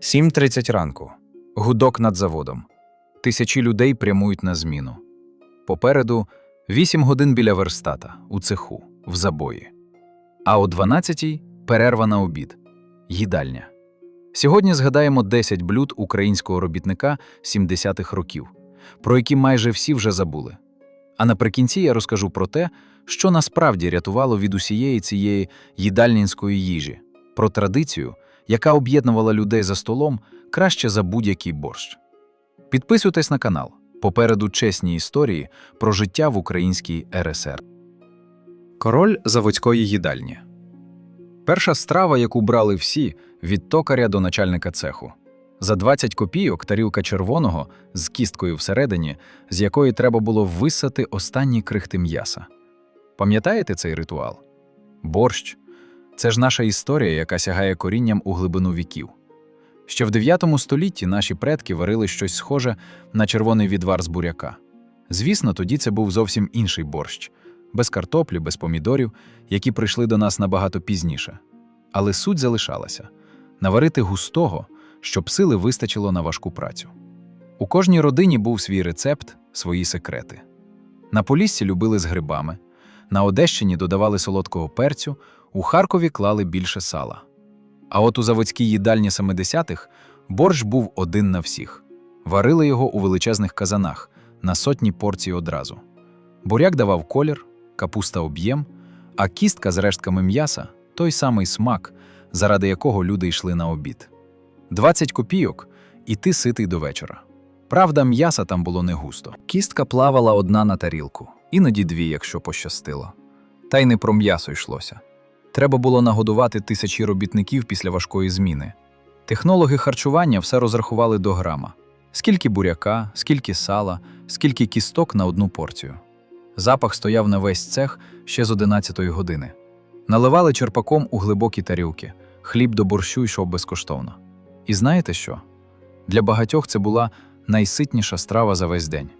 7.30 ранку. Гудок над заводом. Тисячі людей прямують на зміну. Попереду 8 годин біля верстата, у цеху, в забої. А о 12.00 перерва на обід. Їдальня. Сьогодні згадаємо 10 блюд українського робітника 70-х років, про які майже всі вже забули. А наприкінці я розкажу про те, що насправді рятувало від усієї цієї їдальнінської їжі, про традицію, яка об'єднувала людей за столом краще за будь-який борщ. Підписуйтесь на канал. Попереду чесні історії про життя в українській РСР. Король заводської їдальні. Перша страва, яку брали всі, від токаря до начальника цеху. За 20 копійок тарілка червоного з кісткою всередині, з якої треба було висати останні крихти м'яса. Пам'ятаєте цей ритуал? Борщ це ж наша історія, яка сягає корінням у глибину віків. Ще в 9 столітті наші предки варили щось схоже на червоний відвар з буряка. Звісно, тоді це був зовсім інший борщ, без картоплі, без помідорів, які прийшли до нас набагато пізніше. Але суть залишалася наварити густого, щоб сили вистачило на важку працю. У кожній родині був свій рецепт, свої секрети. На Поліссі любили з грибами, на Одещині додавали солодкого перцю, у Харкові клали більше сала. А от у заводській їдальні 70-х борщ був один на всіх. Варили його у величезних казанах на сотні порцій одразу. Буряк давав колір, капуста об'єм, а кістка з рештками м'яса той самий смак, заради якого люди йшли на обід. 20 копійок, і ти ситий до вечора. Правда, м'яса там було не густо. Кістка плавала одна на тарілку, іноді дві, якщо пощастило. Та й не про м'ясо йшлося. Треба було нагодувати тисячі робітників після важкої зміни. Технологи харчування все розрахували до грама: скільки буряка, скільки сала, скільки кісток на одну порцію. Запах стояв на весь цех ще з 11-ї години. Наливали черпаком у глибокі тарілки, хліб до борщу йшов безкоштовно. І знаєте що? Для багатьох це була найситніша страва за весь день.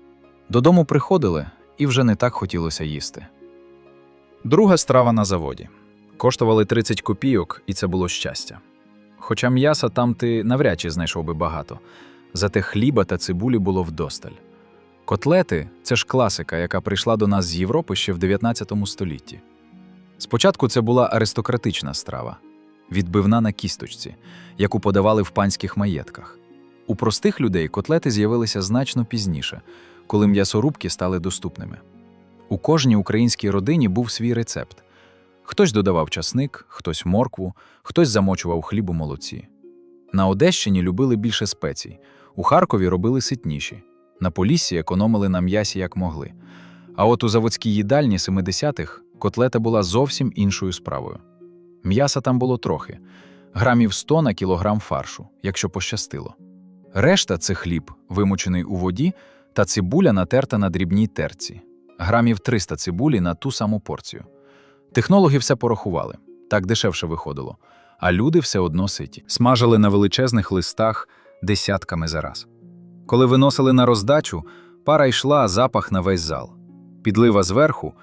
Додому приходили, і вже не так хотілося їсти. Друга страва на заводі. Коштували 30 копійок, і це було щастя. Хоча м'яса там ти навряд чи знайшов би багато, зате хліба та цибулі було вдосталь. Котлети це ж класика, яка прийшла до нас з Європи ще в 19 столітті. Спочатку це була аристократична страва, відбивна на кісточці, яку подавали в панських маєтках. У простих людей котлети з'явилися значно пізніше, коли м'ясорубки стали доступними. У кожній українській родині був свій рецепт. Хтось додавав часник, хтось моркву, хтось замочував хліб у молоці. На Одещині любили більше спецій, у Харкові робили ситніші, на Поліссі економили на м'ясі як могли. А от у заводській їдальні 70-х котлета була зовсім іншою справою. М'яса там було трохи грамів 100 на кілограм фаршу, якщо пощастило. Решта це хліб, вимочений у воді, та цибуля натерта на дрібній терці, грамів 300 цибулі на ту саму порцію. Технологи все порахували, так дешевше виходило, а люди все одно ситі. Смажили на величезних листах десятками за раз. Коли виносили на роздачу, пара йшла запах на весь зал. Підлива зверху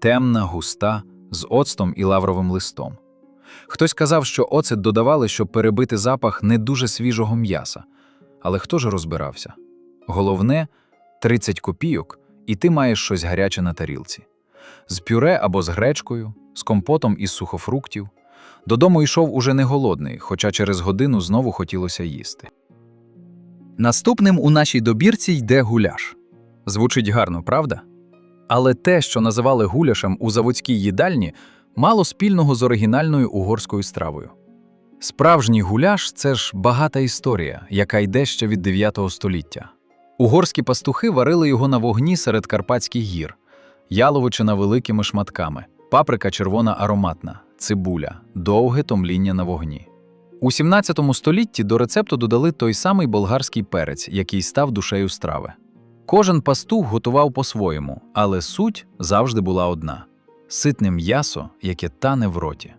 темна, густа, з оцтом і лавровим листом. Хтось казав, що оцет додавали, щоб перебити запах не дуже свіжого м'яса. Але хто ж розбирався? Головне 30 копійок, і ти маєш щось гаряче на тарілці. З пюре або з гречкою, з компотом із сухофруктів. Додому йшов уже не голодний, хоча через годину знову хотілося їсти. Наступним у нашій добірці йде гуляш. Звучить гарно, правда? Але те, що називали гуляшем у заводській їдальні, мало спільного з оригінальною угорською стравою. Справжній гуляш це ж багата історія, яка йде ще від 9 століття. Угорські пастухи варили його на вогні серед Карпатських гір, яловичина великими шматками, паприка червона ароматна, цибуля, довге томління на вогні. У 17 столітті до рецепту додали той самий болгарський перець, який став душею страви. Кожен пастух готував по-своєму, але суть завжди була одна ситне м'ясо, яке тане в роті.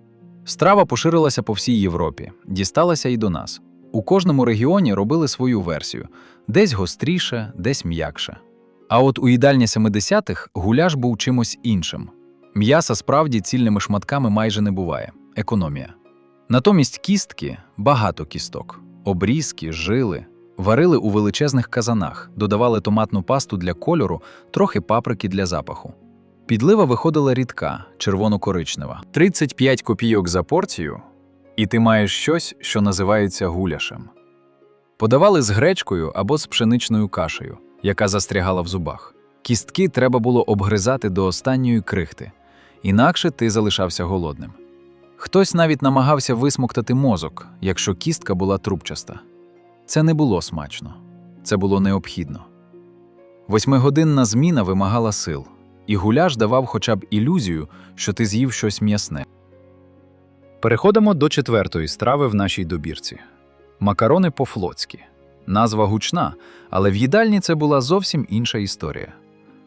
Страва поширилася по всій Європі, дісталася і до нас. У кожному регіоні робили свою версію десь гостріше, десь м'якше. А от у їдальні 70-х гуляш був чимось іншим. М'яса справді цільними шматками майже не буває економія. Натомість кістки багато кісток. обрізки, жили. Варили у величезних казанах, додавали томатну пасту для кольору, трохи паприки для запаху. Підлива виходила рідка, червоно-коричнева. 35 копійок за порцію, і ти маєш щось, що називається гуляшем. Подавали з гречкою або з пшеничною кашею, яка застрягала в зубах. Кістки треба було обгризати до останньої крихти, інакше ти залишався голодним. Хтось навіть намагався висмоктати мозок, якщо кістка була трубчаста. Це не було смачно, це було необхідно. Восьмигодинна зміна вимагала сил, і гуляш давав хоча б ілюзію, що ти з'їв щось м'ясне. Переходимо до четвертої страви в нашій добірці макарони по-флотськи. Назва гучна, але в їдальні це була зовсім інша історія.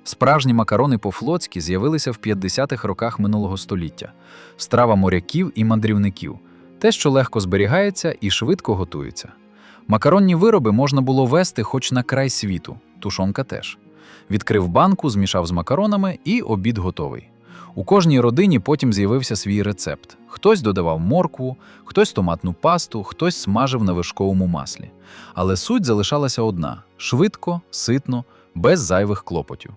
Справжні макарони по-флотськи з'явилися в 50-х роках минулого століття, страва моряків і мандрівників, те, що легко зберігається і швидко готується. Макаронні вироби можна було вести хоч на край світу, тушонка теж. Відкрив банку, змішав з макаронами і обід готовий. У кожній родині потім з'явився свій рецепт. Хтось додавав моркву, хтось томатну пасту, хтось смажив на вишковому маслі. Але суть залишалася одна: швидко, ситно, без зайвих клопотів.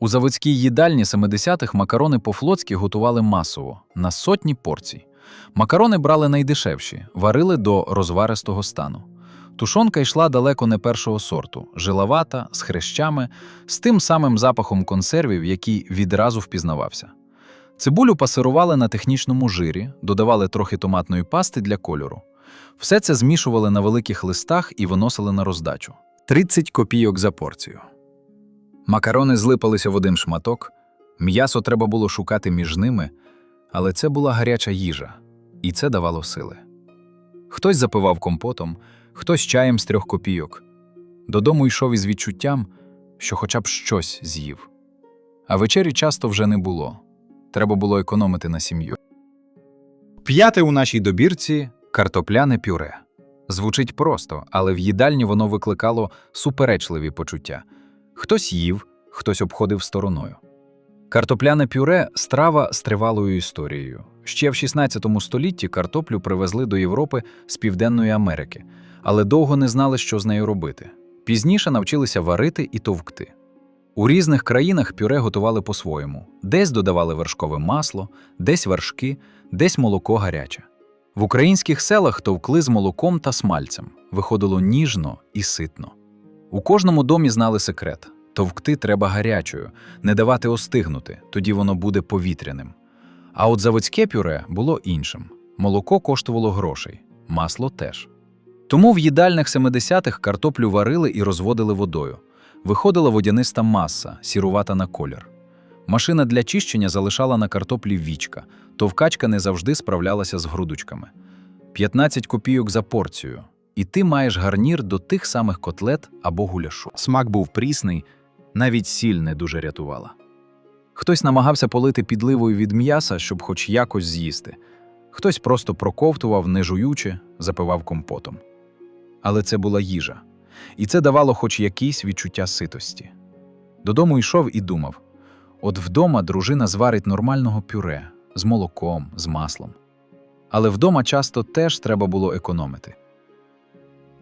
У заводській їдальні 70-х макарони по-флотськи готували масово, на сотні порцій. Макарони брали найдешевші, варили до розваристого стану. Тушонка йшла далеко не першого сорту, жиловата, з хрещами, з тим самим запахом консервів, який відразу впізнавався. Цибулю пасирували на технічному жирі, додавали трохи томатної пасти для кольору. Все це змішували на великих листах і виносили на роздачу. 30 копійок за порцію. Макарони злипалися в один шматок, м'ясо треба було шукати між ними, але це була гаряча їжа, і це давало сили. Хтось запивав компотом, хтось чаєм з трьох копійок. Додому йшов із відчуттям, що хоча б щось з'їв. А вечері часто вже не було. Треба було економити на сім'ю. П'яте у нашій добірці картопляне пюре. Звучить просто, але в їдальні воно викликало суперечливі почуття. Хтось їв, хтось обходив стороною. Картопляне пюре страва з тривалою історією. Ще в 16 столітті картоплю привезли до Європи з Південної Америки, але довго не знали, що з нею робити. Пізніше навчилися варити і товкти. У різних країнах пюре готували по-своєму: десь додавали вершкове масло, десь вершки, десь молоко гаряче. В українських селах товкли з молоком та смальцем, виходило ніжно і ситно. У кожному домі знали секрет: товкти треба гарячою, не давати остигнути, тоді воно буде повітряним. А от заводське пюре було іншим. Молоко коштувало грошей, масло теж. Тому в їдальних 70-х картоплю варили і розводили водою. Виходила водяниста маса, сірувата на колір. Машина для чищення залишала на картоплі вічка, товкачка не завжди справлялася з грудочками. 15 копійок за порцію, і ти маєш гарнір до тих самих котлет або гуляшу. Смак був прісний, навіть сіль не дуже рятувала. Хтось намагався полити підливою від м'яса, щоб хоч якось з'їсти. Хтось просто проковтував, не жуючи, запивав компотом. Але це була їжа, і це давало хоч якісь відчуття ситості. Додому йшов і думав: от вдома дружина зварить нормального пюре з молоком, з маслом. Але вдома часто теж треба було економити.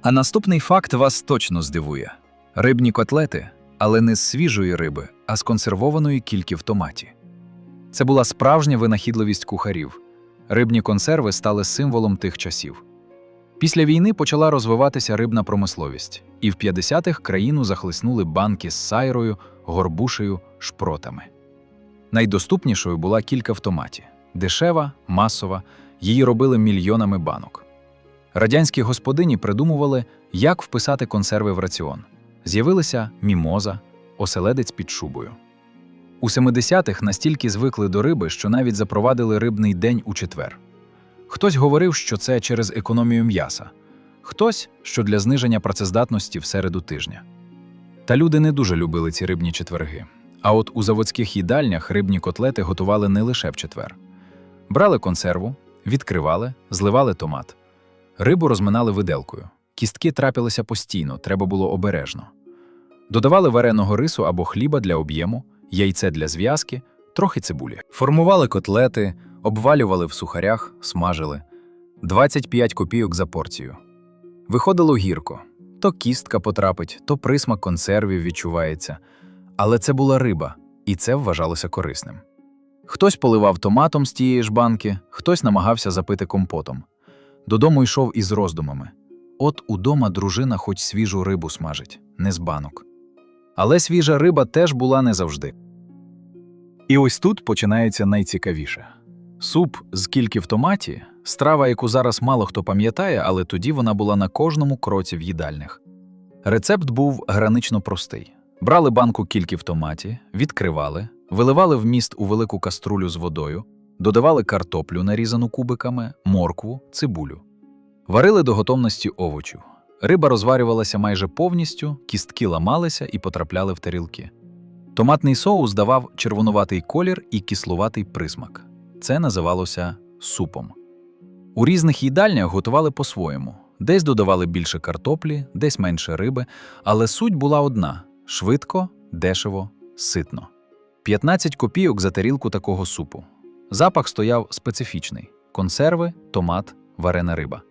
А наступний факт вас точно здивує: рибні котлети, але не з свіжої риби, а з консервованої кільки в томаті. Це була справжня винахідливість кухарів. Рибні консерви стали символом тих часів. Після війни почала розвиватися рибна промисловість, і в 50-х країну захлиснули банки з сайрою, горбушею, шпротами. Найдоступнішою була кілька в томаті дешева, масова, її робили мільйонами банок. Радянські господині придумували, як вписати консерви в раціон. З'явилися мімоза, оселедець під шубою. У 70-х настільки звикли до риби, що навіть запровадили рибний день у четвер. Хтось говорив, що це через економію м'яса, хтось, що для зниження працездатності в середу тижня. Та люди не дуже любили ці рибні четверги. А от у заводських їдальнях рибні котлети готували не лише в четвер. Брали консерву, відкривали, зливали томат. Рибу розминали виделкою. Кістки трапилися постійно, треба було обережно. Додавали вареного рису або хліба для об'єму, яйце для зв'язки, трохи цибулі. Формували котлети, обвалювали в сухарях, смажили. 25 копійок за порцію. Виходило гірко. То кістка потрапить, то присмак консервів відчувається. Але це була риба, і це вважалося корисним. Хтось поливав томатом з тієї ж банки, хтось намагався запити компотом. Додому йшов із роздумами. От удома дружина хоч свіжу рибу смажить, не з банок. Але свіжа риба теж була не завжди. І ось тут починається найцікавіше. Суп з кільки в томаті страва, яку зараз мало хто пам'ятає, але тоді вона була на кожному кроці в їдальнях. Рецепт був гранично простий: брали банку кільки в томаті, відкривали, виливали вміст у велику каструлю з водою, додавали картоплю, нарізану кубиками, моркву, цибулю. Варили до готовності овочів. Риба розварювалася майже повністю, кістки ламалися і потрапляли в тарілки. Томатний соус давав червонуватий колір і кислуватий присмак. Це називалося супом. У різних їдальнях готували по-своєму. Десь додавали більше картоплі, десь менше риби, але суть була одна: швидко, дешево, ситно. 15 копійок за тарілку такого супу. Запах стояв специфічний: консерви, томат, варена риба.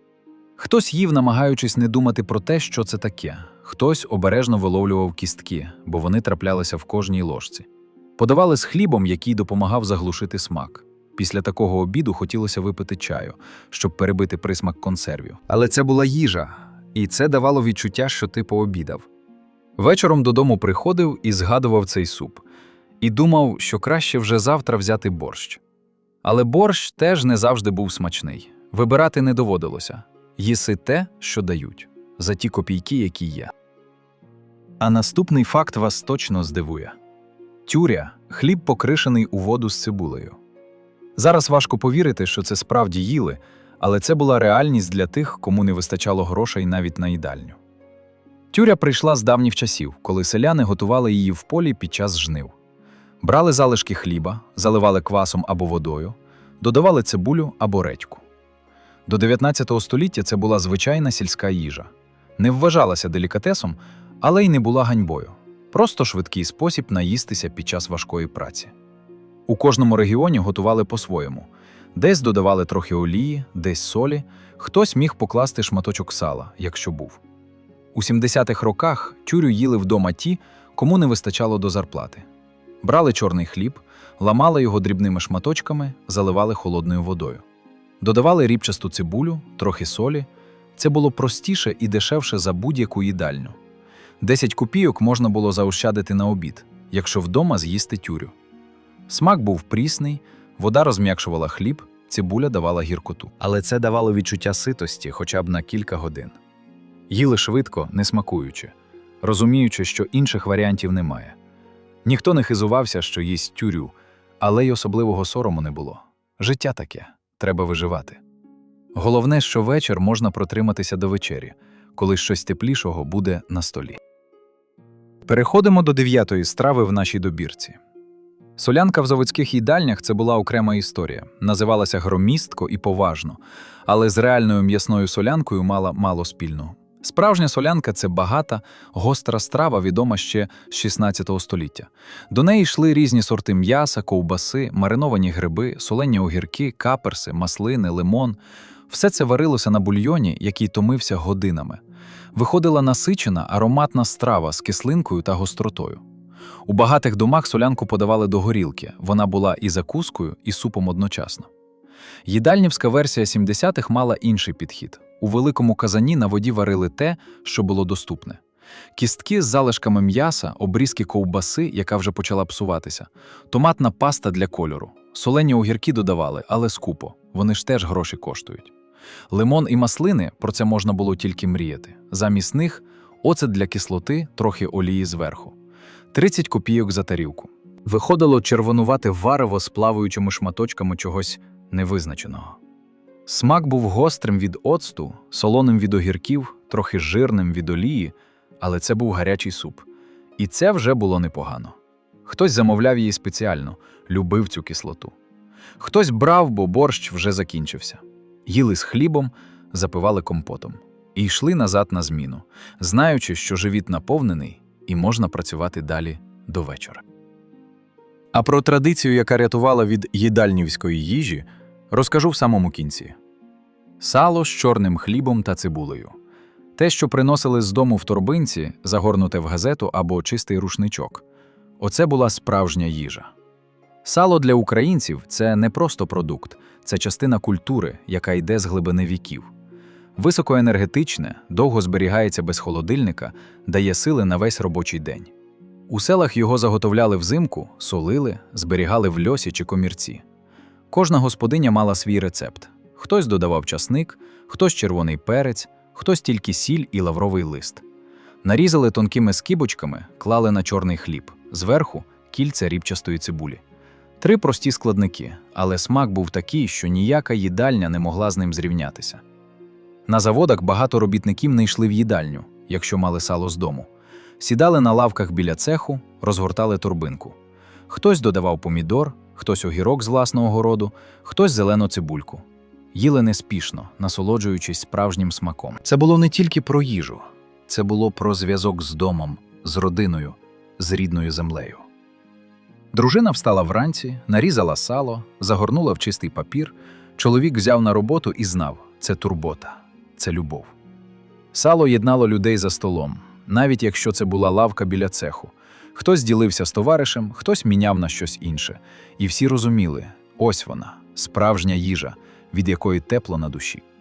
Хтось їв, намагаючись не думати про те, що це таке. Хтось обережно виловлював кістки, бо вони траплялися в кожній ложці. Подавали з хлібом, який допомагав заглушити смак. Після такого обіду хотілося випити чаю, щоб перебити присмак консервів. Але це була їжа, і це давало відчуття, що ти пообідав. Вечором додому приходив і згадував цей суп, і думав, що краще вже завтра взяти борщ. Але борщ теж не завжди був смачний. Вибирати не доводилося. Їси те, що дають, за ті копійки, які є. А наступний факт вас точно здивує: тюря хліб покришений у воду з цибулею. Зараз важко повірити, що це справді їли, але це була реальність для тих, кому не вистачало грошей навіть на їдальню. Тюря прийшла з давніх часів, коли селяни готували її в полі під час жнив. Брали залишки хліба, заливали квасом або водою, додавали цибулю або редьку. До 19 століття це була звичайна сільська їжа. Не вважалася делікатесом, але й не була ганьбою. Просто швидкий спосіб наїстися під час важкої праці. У кожному регіоні готували по-своєму. Десь додавали трохи олії, десь солі, хтось міг покласти шматочок сала, якщо був. У 70-х роках тюрю їли вдома ті, кому не вистачало до зарплати. Брали чорний хліб, ламали його дрібними шматочками, заливали холодною водою. Додавали рібчасту цибулю, трохи солі. Це було простіше і дешевше за будь-яку їдальню. 10 копійок можна було заощадити на обід, якщо вдома з'їсти тюрю. Смак був прісний, вода розм'якшувала хліб, цибуля давала гіркоту. Але це давало відчуття ситості хоча б на кілька годин. Їли швидко, не смакуючи, розуміючи, що інших варіантів немає. Ніхто не хизувався, що їсть тюрю, але й особливого сорому не було. Життя таке, треба виживати. Головне, що вечір можна протриматися до вечері, коли щось теплішого буде на столі. Переходимо до дев'ятої страви в нашій добірці. Солянка в заводських їдальнях це була окрема історія, називалася громістко і поважно, але з реальною м'ясною солянкою мала мало спільного. Справжня солянка це багата, гостра страва, відома ще з 16 століття. До неї йшли різні сорти м'яса, ковбаси, мариновані гриби, солені огірки, каперси, маслини, лимон. Все це варилося на бульйоні, який томився годинами. Виходила насичена ароматна страва з кислинкою та гостротою. У багатих домах солянку подавали до горілки, вона була і закускою, і супом одночасно. Їдальнівська версія 70-х мала інший підхід. У великому казані на воді варили те, що було доступне. Кістки з залишками м'яса, обрізки ковбаси, яка вже почала псуватися, томатна паста для кольору. Солені огірки додавали, але скупо, вони ж теж гроші коштують. Лимон і маслини про це можна було тільки мріяти. Замість них оцет для кислоти, трохи олії зверху. 30 копійок за тарілку. Виходило червонувати варево з плаваючими шматочками чогось невизначеного. Смак був гострим від оцту, солоним від огірків, трохи жирним від олії, але це був гарячий суп. І це вже було непогано. Хтось замовляв її спеціально, любив цю кислоту. Хтось брав, бо борщ вже закінчився. Їли з хлібом, запивали компотом і йшли назад на зміну, знаючи, що живіт наповнений і можна працювати далі до вечора. А про традицію, яка рятувала від їдальнівської їжі, розкажу в самому кінці: сало з чорним хлібом та цибулею. Те, що приносили з дому в торбинці, загорнуте в газету або чистий рушничок. Оце була справжня їжа. Сало для українців це не просто продукт, це частина культури, яка йде з глибини віків. Високоенергетичне, довго зберігається без холодильника, дає сили на весь робочий день. У селах його заготовляли взимку, солили, зберігали в льосі чи комірці. Кожна господиня мала свій рецепт: хтось додавав часник, хтось червоний перець, хтось тільки сіль і лавровий лист. Нарізали тонкими скибочками, клали на чорний хліб, зверху кільця рібчастої цибулі. Три прості складники, але смак був такий, що ніяка їдальня не могла з ним зрівнятися. На заводах багато робітників не йшли в їдальню, якщо мали сало з дому. Сідали на лавках біля цеху, розгортали торбинку. Хтось додавав помідор, хтось огірок з власного городу, хтось зелену цибульку. Їли неспішно, насолоджуючись справжнім смаком. Це було не тільки про їжу, це було про зв'язок з домом, з родиною, з рідною землею. Дружина встала вранці, нарізала сало, загорнула в чистий папір. Чоловік взяв на роботу і знав це турбота, це любов. Сало єднало людей за столом, навіть якщо це була лавка біля цеху. Хтось ділився з товаришем, хтось міняв на щось інше. І всі розуміли ось вона, справжня їжа, від якої тепло на душі.